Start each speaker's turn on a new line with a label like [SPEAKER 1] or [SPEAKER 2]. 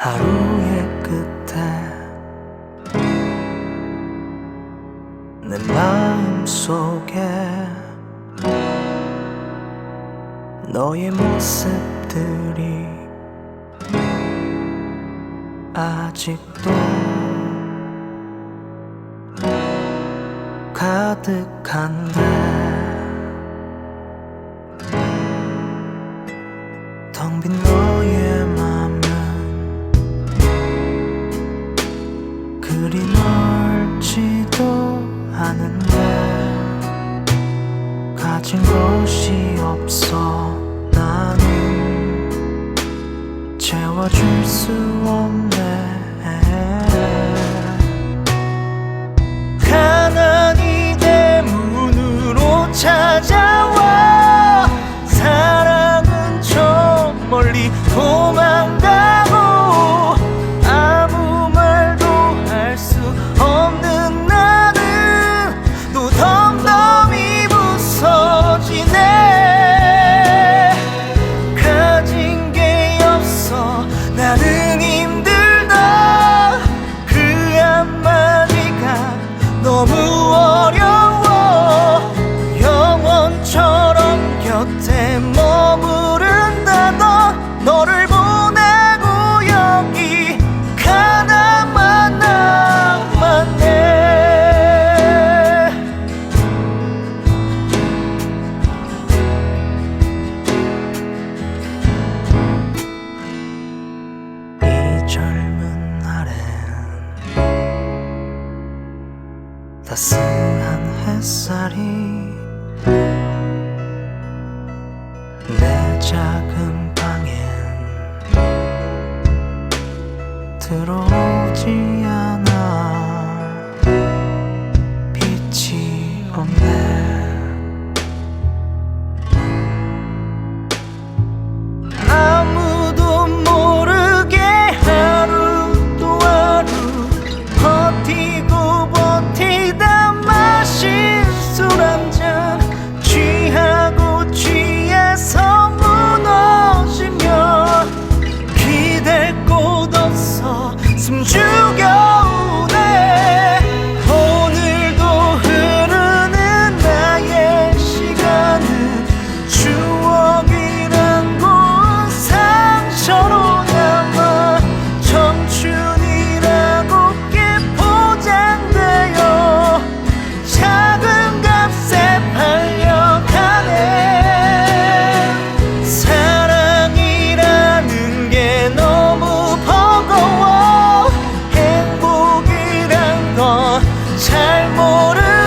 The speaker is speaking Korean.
[SPEAKER 1] 하루의 끝에 내 마음 속에 너의 모습들이 아직도 가득한데 텅빈 그리 넓지도 않은데 가진 것이 없어 나는 채워줄 수 없네 따스한 햇살이 잘 모르